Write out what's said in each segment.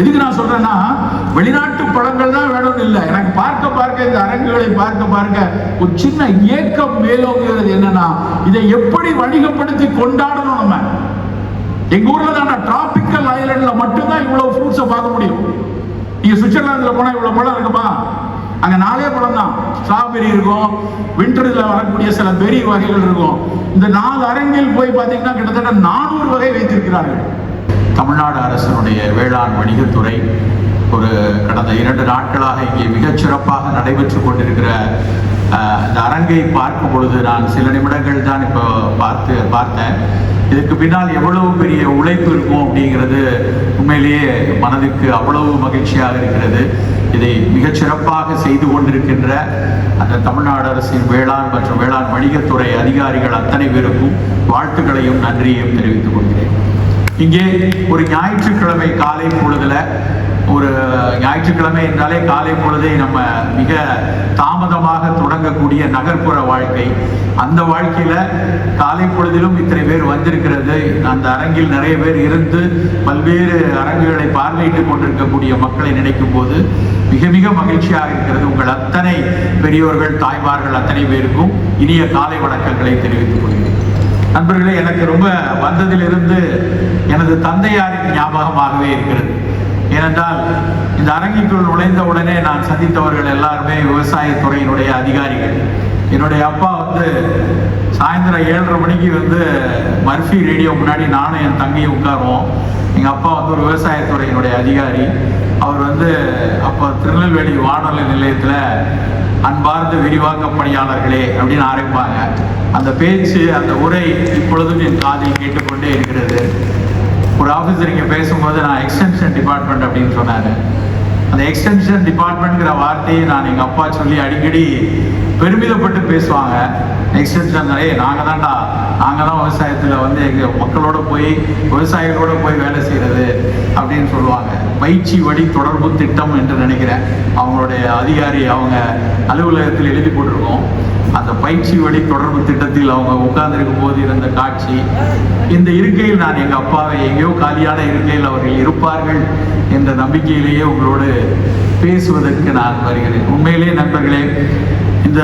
எதுக்கு நான் சொல்றேன்னா வெளிநாட்டு படங்கள் தான் வேணும்னு இல்லை. எனக்கு பார்க்க பார்க்க இந்த அரங்குகளை பார்க்க பார்க்க ஒரு சின்ன ஏக்கம் மேலோங்குகிறது என்னன்னா இதை எப்படி வணிகப்படுத்தி கொண்டாடணும் நம்ம? எங்க ஊர்ல தான் டிராபிக்கல் ஐலண்ட்ல மட்டும்தான் இவ்வளவு ஃப்ரூட்ஸை பார்க்க முடியும். நீங்க சுவிட்சர்லாந்துல போனா இவ்வளவு பழம் இருக்குமா? அங்க நாலே பழம் தான். ஸ்ட்ராபெரி இருக்கும் விண்டர்ல வரக்கூடிய சில பெரிய வகைகள் இருக்கும். இந்த நாலு அரங்கில் போய் பார்த்தீங்கன்னா கிட்டத்தட்ட நானூறு வகை வைத்திருக்கிறார்கள். தமிழ்நாடு அரசினுடைய வேளாண் வணிகத்துறை ஒரு கடந்த இரண்டு நாட்களாக இங்கே மிகச் சிறப்பாக நடைபெற்று கொண்டிருக்கிற இந்த அரங்கை பார்க்கும் பொழுது நான் சில நிமிடங்கள் தான் இப்போ பார்த்து பார்த்தேன். இதுக்கு பின்னால் எவ்வளவு பெரிய உழைப்பு இருக்கும் அப்படிங்கிறது உண்மையிலேயே மனதுக்கு அவ்வளவு மகிழ்ச்சியாக இருக்கிறது. இதை மிகச் சிறப்பாக செய்து கொண்டிருக்கின்ற அந்த தமிழ்நாடு அரசின் வேளாண் மற்றும் வேளாண் வணிகத்துறை அதிகாரிகள் அத்தனை பேருக்கும் வாழ்த்துக்களையும் நன்றியையும் தெரிவித்துக் கொள்கிறேன். இங்கே ஒரு ஞாயிற்றுக்கிழமை காலை பொழுதுல ஒரு ஞாயிற்றுக்கிழமை என்றாலே காலை பொழுதை நம்ம மிக தாமதமாக தொடங்கக்கூடிய நகர்ப்புற வாழ்க்கை. அந்த வாழ்க்கையில காலை பொழுதிலும் இத்தனை பேர் வந்திருக்கிறது. அந்த அரங்கில் நிறைய பேர் இருந்து பல்வேறு அரங்குகளை பார்வையிட்டுக் கொண்டிருக்கக்கூடிய மக்களை நினைக்கும் போது மிக மிக மகிழ்ச்சியாக இருக்கிறது. உங்கள் அத்தனை பெரியோர்கள் தாய்மார்கள் அத்தனை பேருக்கும் இனிய காலை வணக்கங்களை தெரிவித்துக் கொள்கிறேன். நண்பர்களே எனக்கு ரொம்ப வந்ததிலிருந்து எனது தந்தையாரின் ஞாபகமாகவே இருக்கிறது. ஏனென்றால் இந்த அரங்கிற்குள் நுழைந்த உடனே நான் சந்தித்தவர்கள் எல்லாருமே விவசாயத்துறையினுடைய அதிகாரிகள். என்னுடைய அப்பா வந்து சாயந்தரம் ஏழரை மணிக்கு வந்து மர்ஃபி ரேடியோ முன்னாடி நானும் என் தங்கையும் உட்காருவோம். எங்கள் அப்பா வந்து ஒரு விவசாயத்துறையினுடைய அதிகாரி. அவர் வந்து அப்போ திருநெல்வேலி வானொலி நிலையத்தில் அன்பார்ந்த விரிவாக்க பணியாளர்களே அப்படின்னு ஆரம்பிப்பாங்க. அந்த பேச்சு அந்த உரை இப்பொழுதும் என் காதில் கேட்டுக்கொண்டே இருக்கிறது. ஒரு ஆஃபீஸர் இங்கே பேசும்போது நான் எக்ஸ்டென்ஷன் டிபார்ட்மெண்ட் அப்படின்னு சொன்னார். அந்த எக்ஸ்டென்ஷன் டிபார்ட்மெண்ட்ங்கிற வார்த்தையை நான் எங்கள் அப்பா சொல்லி அடிக்கடி பெருமிதப்பட்டு பேசுவாங்க. எக்ஸ்டென்ஷன் ஏய் நாங்கள் தான்டா வந்து எங்கள் மக்களோட போய் விவசாயிகளோட போய் வேலை செய்கிறது அப்படின்னு சொல்லுவாங்க. பயிற்சி வழி தொடர்பு திட்டம் என்று நினைக்கிறேன். அவங்களுடைய அதிகாரி அவங்க அலுவலகத்தில் எழுதி போட்டிருக்கோம். அந்த பயிற்சி வழி தொடர்பு திட்டத்தில் அவங்க உட்கார்ந்திருக்கும் போது இருந்த காட்சி இந்த இருக்கையில் நான் எங்கள் அப்பாவை எங்கேயோ காலியான இருக்கையில் அவர்கள் இருப்பார்கள் என்ற நம்பிக்கையிலேயே உங்களோடு பேசுவதற்கு நான் வருகிறேன். உண்மையிலேயே நண்பர்களே இந்த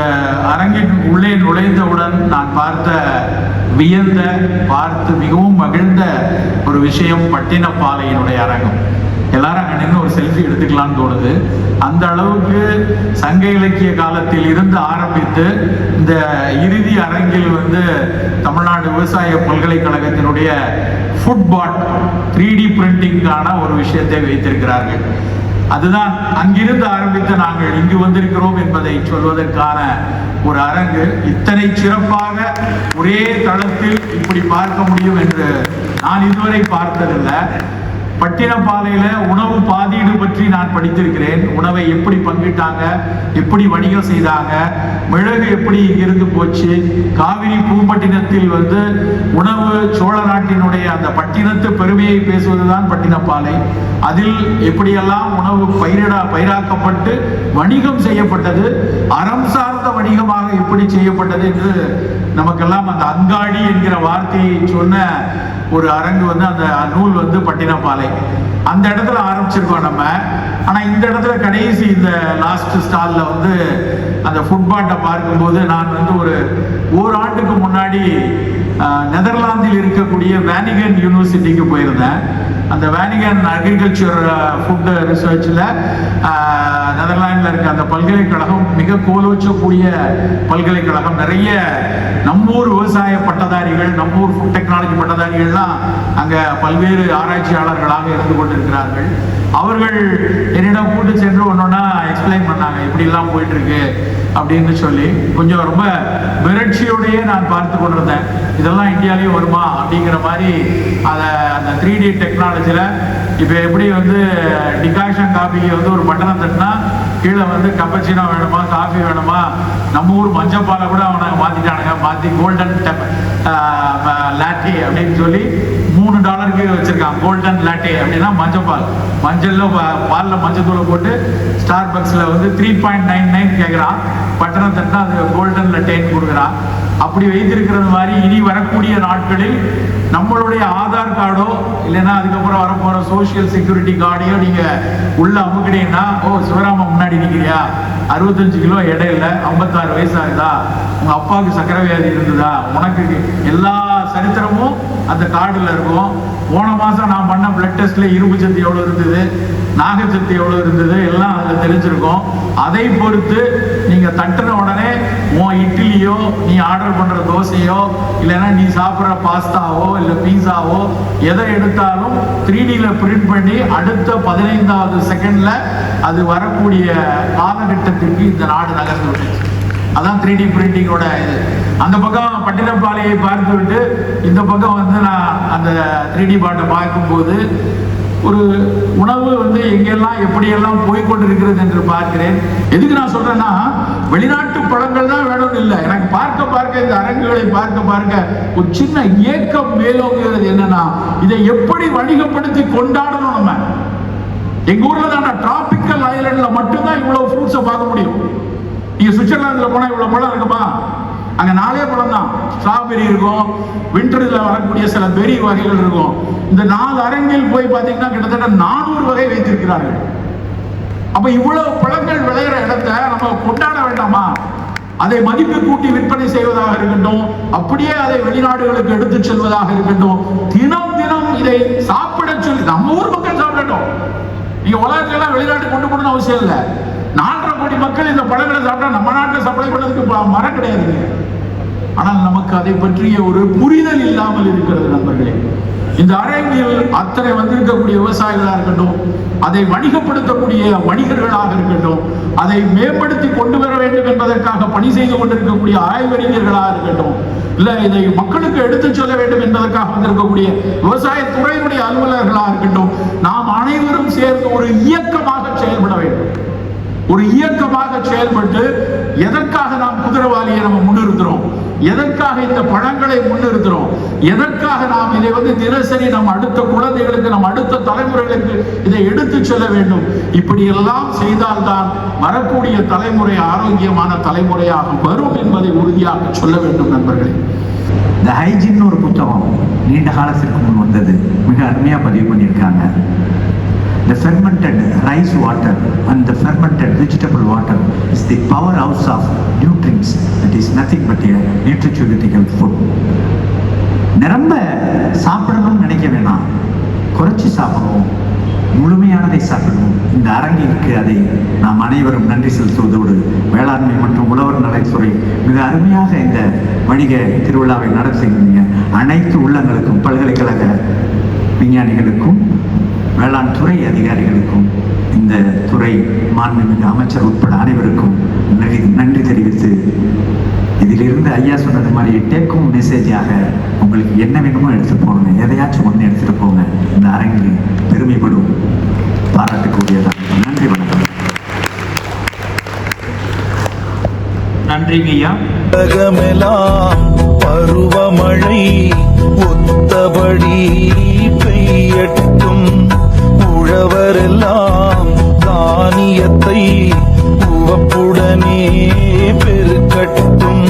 அரங்கின் உள்ளே நுழைந்தவுடன் நான் பார்த்த வியந்த பார்த்து மிகவும் மகிழ்ந்த ஒரு விஷயம் பட்டினப்பாலையினுடைய அரங்கம். எல்லாரும் அங்கே நின்று ஒரு செல்ஃபி எடுத்துக்கலாம்னு தோணுது. அந்த அளவுக்கு சங்க இலக்கிய காலத்தில் இருந்து ஆரம்பித்து இந்த இறுதி அரங்கில் வந்து தமிழ்நாடு விவசாய பல்கலைக்கழகத்தினுடைய ஃபுட்பாட் த்ரீ டி பிரிண்டிங்கான ஒரு விஷயத்தை வைத்திருக்கிறார்கள். அதுதான் அங்கிருந்து ஆரம்பித்து நாங்கள் இங்கு வந்திருக்கிறோம் என்பதை சொல்வதற்கான ஒரு அரங்கு. இத்தனை சிறப்பாக ஒரே தளத்தில் இப்படி பார்க்க முடியும் என்று நான் இதுவரை பார்த்ததில்லை. பட்டினப்பாலையில உணவு பாதீடு பற்றி நான் படித்திருக்கிறேன். உணவை எப்படி பங்கிட்டாங்க எப்படி வணிகம் செய்தாங்க மிளகு எப்படி இங்கிருந்து போச்சு காவிரி பூம்பட்டினத்தில் வந்து உணவு சோழ நாட்டினுடைய அந்த பட்டினத்து பெருமையை பேசுவதுதான் பட்டினப்பாலை அதில் எப்படியெல்லாம் உணவு பயிரிடா பயிராக்கப்பட்டு வணிகம் செய்யப்பட்டது அறம் சார்ந்த வணிகமாக எப்படி செய்யப்பட்டது என்று நமக்கெல்லாம் அந்த அங்காடி என்கிற வார்த்தையை சொன்ன ஒரு அரங்கு வந்து அந்த நூல் வந்து பட்டினப்பாலை. அந்த இடத்துல ஆரம்பிச்சிருக்கோம் நம்ம. ஆனால் இந்த இடத்துல கடைசி இந்த லாஸ்ட் ஸ்டாலில் வந்து அந்த ஃபுட்பாட்டை பார்க்கும்போது நான் வந்து ஒரு ஓராண்டுக்கு முன்னாடி நெதர்லாந்தில் இருக்கக்கூடிய வேனிகன் யூனிவர்சிட்டிக்கு போயிருந்தேன். அந்த வேனிகன் அக்ரிகல்ச்சர் ஃபுட் ரிசர்ச்சில் நெதர்லாண்டில் அந்த பல்கலைக்கழகம் மிக கோலோச்சக்கூடிய பல்கலைக்கழகம். நிறைய நம்மூர் விவசாய பட்டதாரிகள் நம்மூர் ஃபுட் டெக்னாலஜி பட்டதாரிகள்லாம் அங்கே பல்வேறு ஆராய்ச்சியாளர்களாக இருந்து கொண்டிருக்கிறார்கள். அவர்கள் என்னிடம் கூட்டு சென்று ஒன்றொன்னா எக்ஸ்பிளைன் பண்ணாங்க இப்படிலாம் போயிட்டு இருக்கு அப்படின்னு சொல்லி. கொஞ்சம் ரொம்ப மிரட்சியோடையே நான் பார்த்து கொண்டிருந்தேன். இதெல்லாம் இந்தியாலேயும் வருமா அப்படிங்கிற மாதிரி அதை அந்த த்ரீ டி டெக்னாலஜியில் இப்போ எப்படி வந்து டிகாஷன் காபிக்கு வந்து ஒரு பட்டணம் தட்டினா கீழே வந்து கப்பச்சினோ வேணுமா காஃபி வேணுமா நம்ம ஊர் மஞ்சப்பாலை கூட அவனை மாற்றிட்டானுங்க மாற்றி கோல்டன் லாட்டி அப்படின்னு சொல்லி மூணு டாலருக்கு வச்சிருக்கான். கோல்டன் லாட்டே அப்படின்னா மஞ்சப்பால். மஞ்சள்ல பாலில் மஞ்சத்தூளை போட்டு ஸ்டார் பக்ஸ்ல வந்து த்ரீ பாயிண்ட் நைன் நைன் கேட்குறான் பட்டணம் தட்டினா அது கோல்டன் லட்டேன்னு கொடுக்குறான். அப்படி வைத்திருக்கிறது மாதிரி இனி வரக்கூடிய நாட்களில் நம்மளுடைய ஆதார் கார்டோ இல்லைன்னா அதுக்கப்புறம் வரப்போற சோஷியல் செக்யூரிட்டி கார்டையோ நீங்க உள்ள அமுக்கிட்டீங்கன்னா ஓ சிவராம முன்னாடி நிக்கிறியா? அறுபத்தஞ்சு கிலோ எடை இல்லை ஐம்பத்தாறு வயசு ஆகுதா உங்க அப்பாவுக்கு சக்கரை வியாதி இருந்ததா? உனக்கு எல்லா சரித்திரமும் அந்த கார்டுல இருக்கும். போன மாசம் நான் பண்ண பிளட் டெஸ்ட்ல இரும்பு சத்து எவ்வளவு இருந்தது? நாகச்சத்து எவ்வளவு இருந்தது? எல்லாம் அதுல தெரிஞ்சிருக்கும் அதை பொறுத்து நீங்க தட்டுன உன் இட்லியோ நீ ஆர்டர் பண்ற தோசையோ இல்லைன்னா நீ சாப்பிட்ற பாஸ்தாவோ இல்லை பீஸாவோ எதை எடுத்தாலும் த்ரீ டில பிரிண்ட் பண்ணி அடுத்த பதினைந்தாவது செகண்ட்ல அது வரக்கூடிய காலகட்டத்திற்கு இந்த நாடு நகர்ந்து விட்டுச்சு அதான் த்ரீ டி பிரிண்டிங்கோட இது. அந்த பக்கம் பட்டினப்பாளையை பார்த்து விட்டு இந்த பக்கம் வந்து நான் அந்த த்ரீ டி பாட்டை பார்க்கும்போது ஒரு உணவு வந்து எங்கெல்லாம் எப்படியெல்லாம் போய்கொண்டிருக்கிறது என்று பார்க்கிறேன். எதுக்கு நான் சொல்றேன்னா வெளிநாட்டு படங்கள் தான் வேணும்னு இல்லை. எனக்கு பார்க்க பார்க்க இந்த அரங்குகளை பார்க்க பார்க்க ஒரு சின்ன ஏக்கம் மேலோங்குகிறது என்னன்னா இதை எப்படி வணிகப்படுத்தி கொண்டாடணும் நம்ம? எங்க ஊர்ல தான் டிராபிக்கல் ஐலண்ட்ல மட்டும்தான் இவ்வளவு ஃப்ரூட்ஸை பார்க்க முடியும். நீங்க சுவிட்சர்லாந்துல போனா இவ்வளவு பழம் இருக்குமா? அங்க நாலே பழம் தான். ஸ்ட்ராபெரி இருக்கும் விண்டர்ல வரக்கூடிய சில பெரிய வகைகள் இருக்கும். இந்த நாலு அரங்கில் போய் பாத்தீங்கன்னா கிட்டத்தட்ட நானூறு வகை வைத்திருக்கிறார்கள். அப்ப இவ்வளவு பழங்கள் விளையிற இடத்த நம்ம கொண்டாட வேண்டாமா? அதை மதிப்பு கூட்டி விற்பனை செய்வதாக இருக்கட்டும் அப்படியே அதை வெளிநாடுகளுக்கு எடுத்துச் செல்வதாக இருக்கட்டும் தினம் தினம் இதை சாப்பிட சொல்லி நம்ம ஊர் மக்கள் சாப்பிடட்டும். நீங்க உலகத்துல எல்லாம் வெளிநாட்டு கொண்டு போகணும்னு அவசியம் இல்லை. நாலரை கோடி மக்கள் இந்த பழங்களை சாப்பிட்டா நம்ம நாட்டில் சப்ளை பண்ணதுக்கு மரம் கிடையாது. ஆனால் நமக்கு அதை பற்றிய ஒரு புரிதல் இல்லாமல் இருக்கிறது நண்பர்களே. இந்த அரங்கில் அத்தனை வந்திருக்கக்கூடிய விவசாயிகளாக இருக்கட்டும் அதை வணிகப்படுத்தக்கூடிய வணிகர்களாக இருக்கட்டும் அதை மேம்படுத்தி கொண்டு வர வேண்டும் என்பதற்காக பணி செய்து கொண்டிருக்கக்கூடிய ஆய்வறிஞர்களாக இருக்கட்டும் இல்ல இதை மக்களுக்கு எடுத்துச் சொல்ல வேண்டும் என்பதற்காக வந்திருக்கக்கூடிய விவசாய துறையினுடைய அலுவலர்களாக இருக்கட்டும் நாம் அனைவரும் சேர்ந்து ஒரு இயக்கமாக செயல்பட வேண்டும். ஒரு இயக்கமாக செயல்பட்டு எதற்காக நாம் குதிரவாளியை நம்ம முன்னிறுத்துறோம்? எதற்காக இந்த பழங்களை முன்னிறுத்துறோம்? எதற்காக நாம் இதை வந்து தினசரி நம் அடுத்த குழந்தைகளுக்கு நம் அடுத்த தலைமுறைகளுக்கு இதை எடுத்துச் செல்ல வேண்டும்? இப்படி எல்லாம் செய்தால்தான் வரக்கூடிய தலைமுறை ஆரோக்கியமான தலைமுறையாக வரும் என்பதை உறுதியாக சொல்ல வேண்டும் நண்பர்களே. இந்த ஹைஜின் ஒரு புத்தகம் நீண்ட காலத்திற்கு முன் வந்தது. மிக அருமையாக பதிவு பண்ணியிருக்காங்க. The fermented rice water and the fermented vegetable water is the powerhouse of nutrients. That is nothing but a nutraceutical food. நிரம்ப சாப்பிடணும்னு நினைக்க வேணாம் குறைச்சி சாப்பிடுவோம் முழுமையானதை சாப்பிடுவோம் இந்த அரங்கிற்கு அதை நாம் அனைவரும் நன்றி செலுத்துவதோடு வேளாண்மை மற்றும் உழவர் நலத்துறை மிக அருமையாக இந்த வணிக திருவிழாவை நடத்துகின்றீங்க அனைத்து உள்ளங்களுக்கும் பல்கலைக்கழக விஞ்ஞானிகளுக்கும் வேளாண் துறை அதிகாரிகளுக்கும் இந்த துறை மாண்புமிகு அமைச்சர் உட்பட அனைவருக்கும் நன்றி நன்றி தெரிவித்து இதிலிருந்து ஐயா சொன்னது மாதிரி டேக்கும் மெசேஜாக உங்களுக்கு என்ன வேணுமோ எடுத்து போகணுங்க எதையாச்சும் ஒன்று எடுத்துட்டு போங்க. இந்த அரங்கு பெருமைப்படும் பாராட்டுக்குரியதான் நன்றி வணக்கம். நன்றிங்க ஐயா. பருவமழை ஒத்தபடி பெய்யட்டும். உழவரெல்லாம் தானியத்தை உவப்புடனே பெருக்கட்டும்.